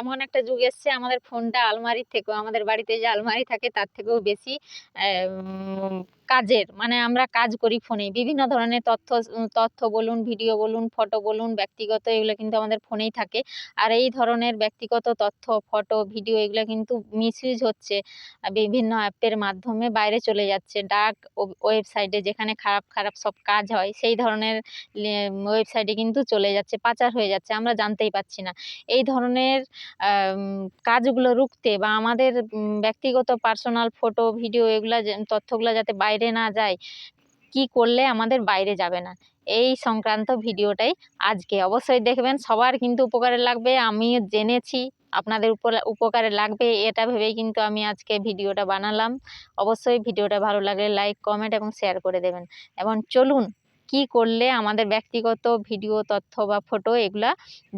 এমন একটা যুগ এসছে, আমাদের ফোনটা আলমারির থেকেও, আমাদের বাড়িতে যে আলমারি থাকে তার থেকেও বেশি কাজের মানে আমরা কাজ করি ফোনে বিভিন্ন ধরনের তথ্য তথ্য বলুন, ভিডিও বলুন, ফটো বলুন, ব্যক্তিগত এগুলো কিন্তু আমাদের ফোনেই থাকে। আর এই ধরনের ব্যক্তিগত তথ্য, ফটো, ভিডিও এগুলো কিন্তু মিসইউজ হচ্ছে বিভিন্ন অ্যাপের মাধ্যমে বাইরে চলে যাচ্ছে। ডার্ক ওয়েবসাইটে যেখানে খারাপ খারাপ সব কাজ হয়, সেই ধরনের ওয়েবসাইটে কিন্তু চলে যাচ্ছে, পাচার হয়ে যাচ্ছে, আমরা জানতেই পারছি না। এই ধরনের কাজগুলো রুখতে বা আমাদের ব্যক্তিগত পার্সোনাল ফটো, ভিডিও এগুলা তথ্যগুলো যাতে বাইরে না যায়, কি করলে আমাদের বাইরে যাবে না? এই সংক্রান্ত ভিডিওটাই আজকে। অবশ্যই দেখবেন, সবার কিন্তু উপকারে লাগবে, আমিও জেনেছি আপনাদের উপকারে লাগবে, এটা ভেবেই কিন্তু আমি আজকে ভিডিওটা বানালাম। অবশ্যই ভিডিওটা ভালো লাগলে লাইক, কমেন্ট এবং শেয়ার করে দেবেন। এবং চলুন, কি করলে আমাদের ব্যক্তিগত ভিডিও, তথ্য বা ফটো এগুলা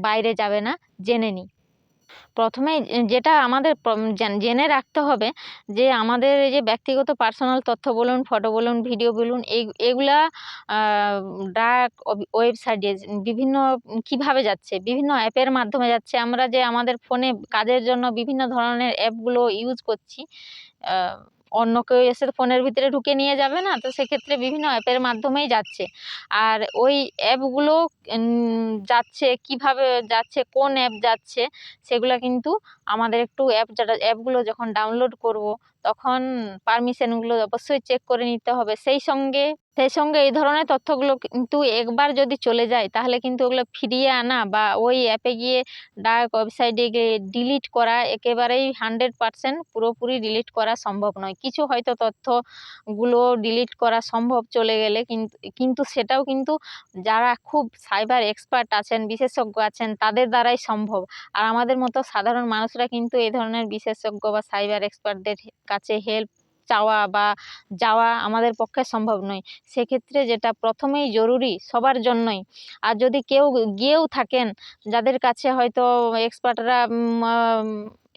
বাইরে যাবে না, জেনে নিই। প্রথমেই যেটা আমাদের জেনে রাখতে হবে যে আমাদের এই যে ব্যক্তিগত পার্সোনাল তথ্য বলুন, ফটো বলুন, ভিডিও বলুন, এই, এগুলা ডাক ওয়েবসাইটে বিভিন্ন কীভাবে যাচ্ছে, বিভিন্ন অ্যাপের মাধ্যমে যাচ্ছে। আমরা যে আমাদের ফোনে কাজের জন্য বিভিন্ন ধরনের অ্যাপগুলো ইউজ করছি অন্য কেউ এসে ফোনের ভিতরে ঢুকে নিয়ে যাবে না? তো সেক্ষেত্রে বিভিন্ন অ্যাপের মাধ্যমেই যাচ্ছে। আর ওই অ্যাপগুলো যাচ্ছে, কীভাবে যাচ্ছে, কোন অ্যাপ যাচ্ছে, সেগুলো কিন্তু আমাদের একটু অ্যাপ যারা অ্যাপগুলো যখন ডাউনলোড করব তখন পারমিশনগুলো অবশ্যই চেক করে নিতে হবে। সেই সঙ্গে সেই সঙ্গে এই ধরনের তথ্যগুলো কিন্তু একবার যদি চলে যায়, তাহলে কিন্তু ওগুলো ফিরিয়ে আনা বা ওই অ্যাপে গিয়ে ডার্ক ওয়েবসাইটে গিয়ে ডিলিট করা একেবারেই হান্ড্রেড পারসেন্ট পুরোপুরি ডিলিট করা সম্ভব নয়। কিছু হয়তো তথ্যগুলো ডিলিট করা সম্ভব চলে গেলে কিন্তু কিন্তু সেটাও কিন্তু যারা খুব সাইবার এক্সপার্ট আছেন, বিশেষজ্ঞ আছেন, তাদের দ্বারাই সম্ভব। আর আমাদের মতো সাধারণ মানুষরা কিন্তু এই ধরনের বিশেষজ্ঞ বা সাইবার এক্সপার্টদের কাছে হেল্প চাওয়া বা যাওয়া আমাদের পক্ষে সম্ভব নয়। সেক্ষেত্রে যেটা প্রথমেই জরুরি সবার জন্যই। আর যদি কেউ গিয়েও থাকেন, যাদের কাছে হয়তো এক্সপার্টরা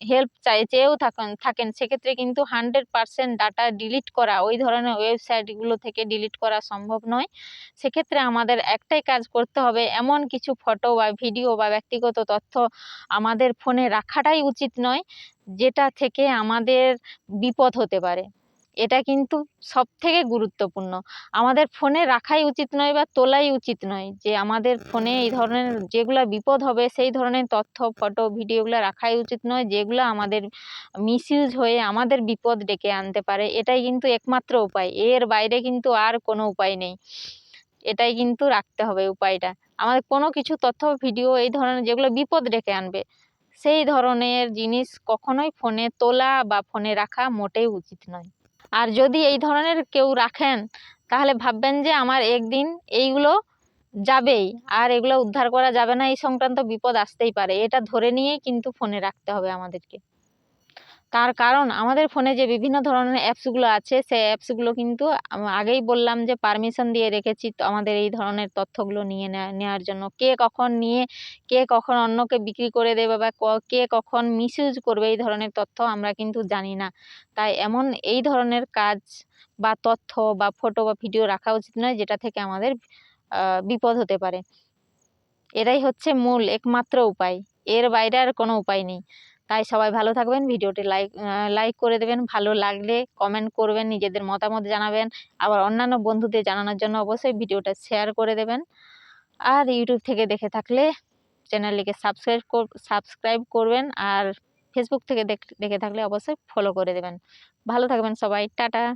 হেল্প চাই, চেয়েও থাকেন থাকেন, সেক্ষেত্রে কিন্তু হান্ড্রেড পারসেন্ট ডাটা ডিলিট করা, ওই ধরনের ওয়েবসাইটগুলো থেকে ডিলিট করা সম্ভব নয়। সেক্ষেত্রে আমাদের একটাই কাজ করতে হবে, এমন কিছু ফটো বা ভিডিও বা ব্যক্তিগত তথ্য আমাদের ফোনে রাখাটাই উচিত নয়, যেটা থেকে আমাদের বিপদ হতে পারে। এটা কিন্তু সব থেকে গুরুত্বপূর্ণ। আমাদের ফোনে রাখাই উচিত নয় বা তোলাই উচিত নয় যে আমাদের ফোনে এই ধরনের যেগুলো বিপদ হবে, সেই ধরনের তথ্য, ফটো ভিডিওগুলো রাখাই উচিত নয় যেগুলো আমাদের মিসইউজ হয়ে আমাদের বিপদ ডেকে আনতে পারে। এটাই কিন্তু একমাত্র উপায়। এর বাইরে কিন্তু আর কোনো উপায় নেই। এটাই কিন্তু রাখতে হবে উপায়টা। আমাদের কোনো কিছু তথ্য, ভিডিও এই ধরনের যেগুলো বিপদ ডেকে আনবে, সেই ধরনের জিনিস কখনোই ফোনে তোলা বা ফোনে রাখা মোটেই উচিত নয়। আর যদি এই ধরনের কেউ রাখেন, তাহলে ভাববেন যে আমার একদিন এইগুলো যাবেই। আর এগুলো উদ্ধার করা যাবে না, এই সংক্রান্ত বিপদ আসতেই পারে। এটা ধরে নিয়েই কিন্তু ফোনে রাখতে হবে আমাদেরকে। তার কারণ আমাদের ফোনে যে বিভিন্ন ধরনের অ্যাপসগুলো আছে, সেই অ্যাপসগুলো কিন্তু আগেই বললাম যে পারমিশন দিয়ে রেখেছি তো আমাদের এই ধরনের তথ্যগুলো নিয়ে নেওয়ার জন্য। কে কখন নিয়ে, কে কখন অন্যকে বিক্রি করে দেবে বা ক- কখন মিসইউজ করবে এই ধরনের তথ্য আমরা কিন্তু জানি না। তাই এমন এই ধরনের কাজ বা তথ্য বা ফটো বা ভিডিও রাখা উচিত নয় যেটা থেকে আমাদের বিপদ হতে পারে। এটাই হচ্ছে মূল, একমাত্র উপায়। এর বাইরে আর কোনো উপায় নেই। তাই সবাই ভালো থাকবেন, ভিডিওটি লাইক লাইক করে দেবেন, ভালো লাগলে কমেন্ট করবেন, নিজেদের মতামত জানাবেন, আবার অন্যান্য বন্ধুদের জানানোর জন্য অবশ্যই ভিডিওটা শেয়ার করে দেবেন। আর ইউটিউব থেকে দেখে থাকলে চ্যানেলটিকে সাবস্ক্রাইব সাবস্ক্রাইব করবেন আর ফেসবুক থেকে দেখ- দেখে থাকলে অবশ্যই ফলো করে দেবেন। ভালো থাকবেন সবাই, টাটা।